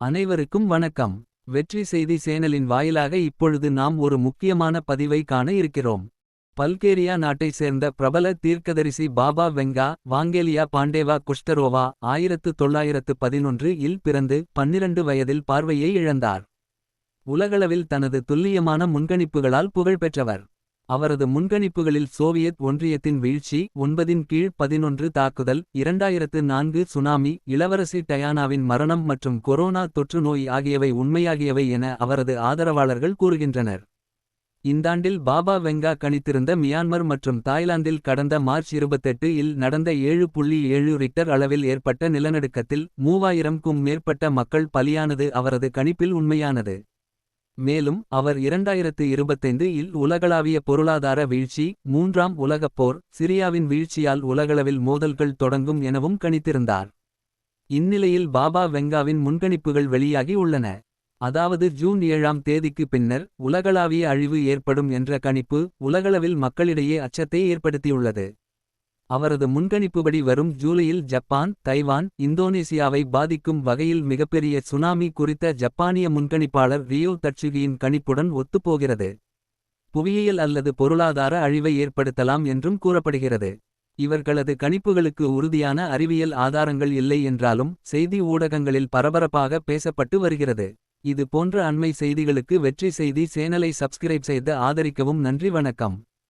அனைவருக்கும் வணக்கம். வெற்றி செய்தி சேனலின் வாயிலாக இப்பொழுது நாம் ஒரு முக்கியமான பதிவை காண இருக்கிறோம். பல்கேரியா நாட்டை சேர்ந்த பிரபல தீர்க்கதரிசி பாபா வெங்கா வாங்கேலியா பாண்டேவா குஷ்டரோவா ஆயிரத்து தொள்ளாயிரத்து பதினொன்று இல் பிறந்து பன்னிரண்டு வயதில் பார்வையை இழந்தார். உலகளவில் தனது துல்லியமான முன்கணிப்புகளால் புகழ்பெற்றவர். அவரது முன்கணிப்புகளில் சோவியத் ஒன்றியத்தின் வீழ்ச்சி ஒன்பதின் கீழ் பதினொன்று தாக்குதல் இரண்டாயிரத்து நான்கு சுனாமி இளவரசி டயானாவின் மரணம் மற்றும் கொரோனா தொற்று நோய் ஆகியவை உண்மையாகியவை என அவரது ஆதரவாளர்கள் கூறுகின்றனர். இந்தாண்டில் பாபா வெங்கா கணித்திருந்த மியான்மர் மற்றும் தாய்லாந்தில் கடந்த மார்ச் 28 இல் நடந்த ஏழு புள்ளி ஏழு ரிக்டர் அளவில் ஏற்பட்ட நிலநடுக்கத்தில் மூவாயிரம்க்கும் மேற்பட்ட மக்கள் பலியானது அவரது கணிப்பில் உண்மையானது. மேலும் அவர் இரண்டாயிரத்து இருபத்தைந்து இல் உலகளாவிய பொருளாதார வீழ்ச்சி மூன்றாம் உலகப் போர் சிரியாவின் வீழ்ச்சியால் உலகளவில் மோதல்கள் தொடங்கும் எனவும் கணித்திருந்தார். இந்நிலையில் பாபா வெங்காவின் முன்கணிப்புகள் வெளியாகி உள்ளன. அதாவது ஜூன் ஏழாம் தேதிக்கு பின்னர் உலகளாவிய அழிவு ஏற்படும் என்ற கணிப்பு உலகளவில் மக்களிடையே அச்சத்தை ஏற்படுத்தியுள்ளது. அவரது முன்கணிப்புபடி வரும் ஜூலையில் ஜப்பான் தைவான் இந்தோனேசியாவை பாதிக்கும் வகையில் மிகப்பெரிய சுனாமி குறித்த ஜப்பானிய முன்கணிப்பாளர் ரியோ தட்சுகியின் கணிப்புடன் ஒத்துப்போகிறது. புவியியல் அல்லது பொருளாதார அழிவை ஏற்படுத்தலாம் என்றும் கூறப்படுகிறது. இவர்களது கணிப்புகளுக்கு உறுதியான அறிவியல் ஆதாரங்கள் இல்லை என்றாலும் செய்தி ஊடகங்களில் பரபரப்பாக பேசப்பட்டு வருகிறது. இது போன்ற அண்மை செய்திகளுக்கு வெற்றி செய்தி சேனலை சப்ஸ்கிரைப் செய்து ஆதரிக்கவும் நன்றி வணக்கம்.